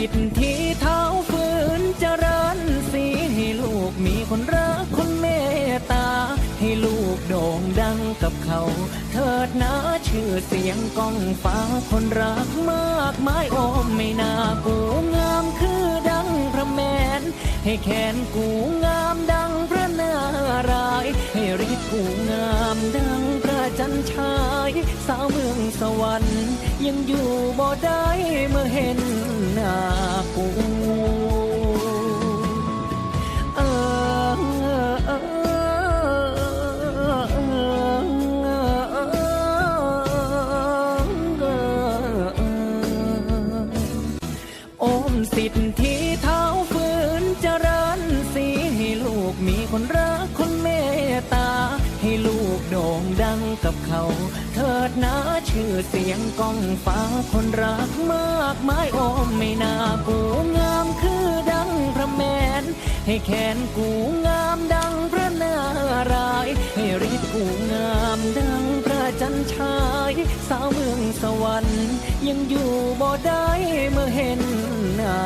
สิทธิ์ที่เท้าฝืนเจริญสีให้ลูกมีคนรักคนเมตตา ให้ลูกโด่งดังกับเขา เถิดนะชื่อเสียงก้องฟ้าคนรักมากมายโอมไม่น่ากูงามคือดังพระแมน ให้แขนกูงามดังพระนารายให้ฤทธิ์กูงามดังพระจันทราย สาวเมืองสวรรค์ยังอยู่บ่ได้เมื่อเห็น สิทธิเท้าฝืนเจริญสีให้ลูกมีคนรักคนเมตตา ให้ลูกโด่งดังกับเขา เถิดนะชื่อเสียงก้องฟ้าคนรักมากมายโอมไม่น่ากูงามคือดังพระแมน ให้แขนกูงามดังพระนาราย ให้ฤทธิ์กูงามดัง นชาย สาวเมืองสวรรค์ยังอยู่บ่ได้เมื่อเห็นหน้า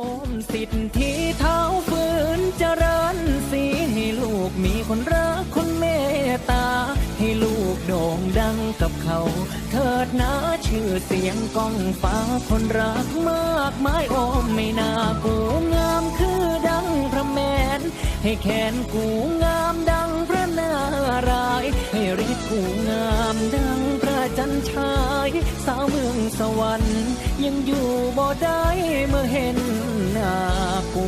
โอมสิทธิเท้าฝืนเจริญสีให้ลูกมีคนรักคนเมตตา ให้ลูกโด่งดังกับเขา เถิดนะชื่อเสียงก้องฟ้าคนรักมากมายโอมไม่น่ากูงามคือดังพระแมน ให้แขนกูงามดังพระนาราย ให้ฤทธิ์กูงามดังพระจันทรา สาวเมืองสวรรค์ ยังอยู่บ่ได้เมื่อเห็นหน้ากู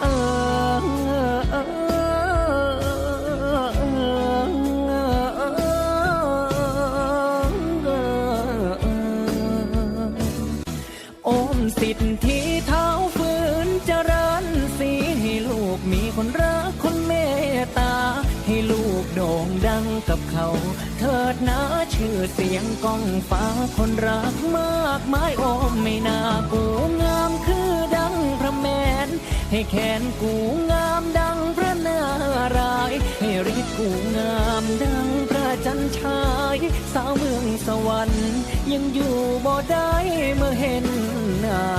เออเออโอมสิทธิ์ที่เท้าฝืนเจริญสีให้ลูกมีคนรัก กับเขา เถิดนะชื่อเสียงก้องฟ้าคนรักมากมายโอมไม่น่ากูงามคือดังพระแมน ให้แขนกูงามดังพระนารายให้ฤทธิ์กูงามดังพระจันทรายสาวเมืองสวรรค์ ยังอยู่บ่ได้เมื่อเห็นหน้า